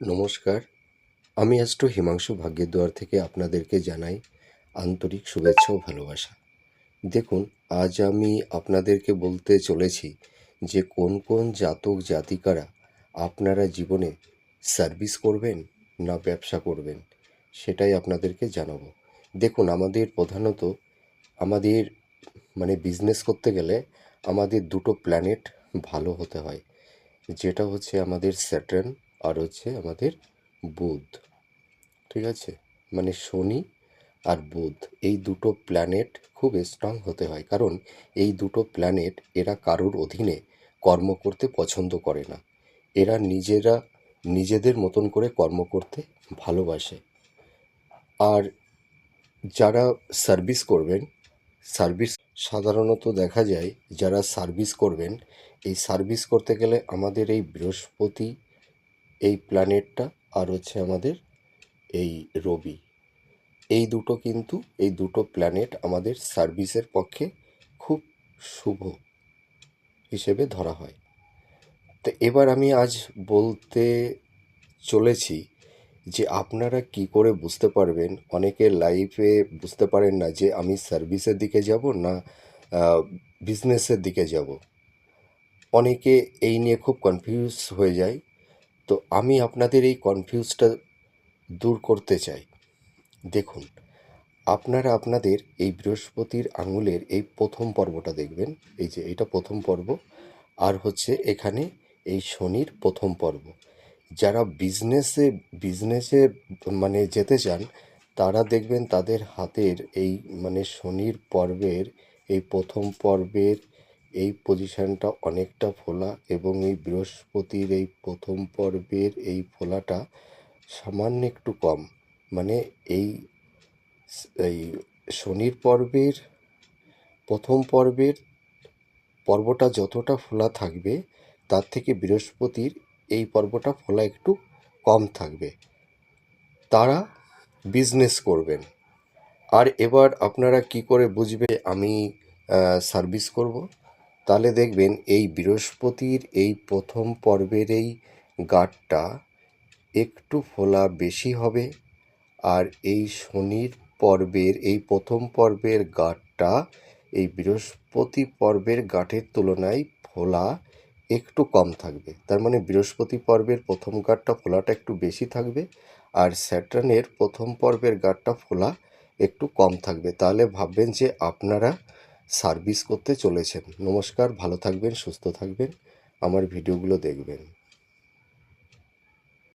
নমস্কার। আমি অ্যাস্ট্রো হিমাংশু ভাগ্যের দুয়ার থেকে আপনাদেরকে জানাই আন্তরিক শুভেচ্ছা ও ভালোবাসা। দেখুন, আজ আমি আপনাদেরকে বলতে চলেছি যে কোন কোন জাতক জাতিকারা আপনারা জীবনে সার্ভিস করবেন না ব্যবসা করবেন, সেটাই আপনাদেরকে জানাব। দেখুন, আমাদের প্রধানত আমাদের মানে বিজনেস করতে গেলে আমাদের দুটো প্ল্যানেট ভালো হতে হয়। যেটা হচ্ছে আমাদের স্যাটার্ন আর হচ্ছে আমাদের বুধ, ঠিক আছে? মানে শনি আর বুধ, এই দুটো প্ল্যানেট খুব স্ট্রং হতে হয়। কারণ এই দুটো প্ল্যানেট এরা কারোর অধীনে কর্ম করতে পছন্দ করে না। এরা নিজেরা, নিজেদের মতন করে কর্ম করতে ভালোবাসে। আর যারা সার্ভিস করবেন সার্ভিস সাধারণত দেখা যায়, যারা সার্ভিস করবেন, এই সার্ভিস করতে গেলে আমাদের এই বৃহস্পতি এই প্ল্যানেটটা আর হচ্ছে আমাদের এই রবি। এই দুটো কিন্তু, এই দুটো প্ল্যানেট আমাদের সার্ভিসের পক্ষে খুব শুভ হিসেবে ধরা হয়। তো এবার আমি আজ বলতে চলেছি যে আপনারা কি করে বুঝতে পারবেন, অনেকে লাইফে বুঝতে পারেন না যে আমি সার্ভিসের দিকে যাব না বিজনেসের দিকে যাব। অনেকে এই নিয়ে খুব কনফিউজ হয়ে যায়। তো আমি আপনাদের এই কনফিউজটা দূর করতে চাই। দেখুন, আপনারা আপনাদের এই বৃহস্পতির আঙুলের এই প্রথম পর্বটা দেখবেন। এই যে, এটা প্রথম পর্ব। আর হচ্ছে এখানে এই শনির প্রথম পর্ব। যারা বিজনেসে বিজনেসে মানে যেতে চান, তারা দেখবেন তাদের হাতের এই মানে শনির পর্বের, এই প্রথম পর্বের এই পজিশনটা অনেকটা ফোলা এবং এই বৃহস্পতির এই প্রথম পর্বের এই ফোলাটা সামান্য একটু কম। মানে এই এই শনির পর্বের, প্রথম পর্বের পর্বটা যতটা ফোলা থাকবে, তার থেকে বৃহস্পতির এই পর্বটা ফোলা একটু কম থাকবে। তারা বিজনেস করবেন। আর এবার আপনারা কি করে বুঝবে আমি সার্ভিস করব? তাহলে দেখবেন এই বৃহস্পতির এই প্রথম পর্বের এই গাঢ়টা একটু ফোলা বেশি হবে আর এই শনির পর্বের, এই প্রথম পর্বের গাঢ়টা এই বৃহস্পতি পর্বের গাঁটের তুলনায় ফোলা একটু কম থাকবে। তার মানে বৃহস্পতি পর্বের প্রথম গাঁটটা ফোলাটা একটু বেশি থাকবে আর স্যাটার্নের প্রথম পর্বের গাঁটটা ফোলা একটু কম থাকবে। তাহলে ভাববেন যে আপনারা সার্ভিস করতে চলেছেন। নমস্কার ভালো থাকবেন সুস্থ থাকবেন। আমার ভিডিওগুলো দেখবেন।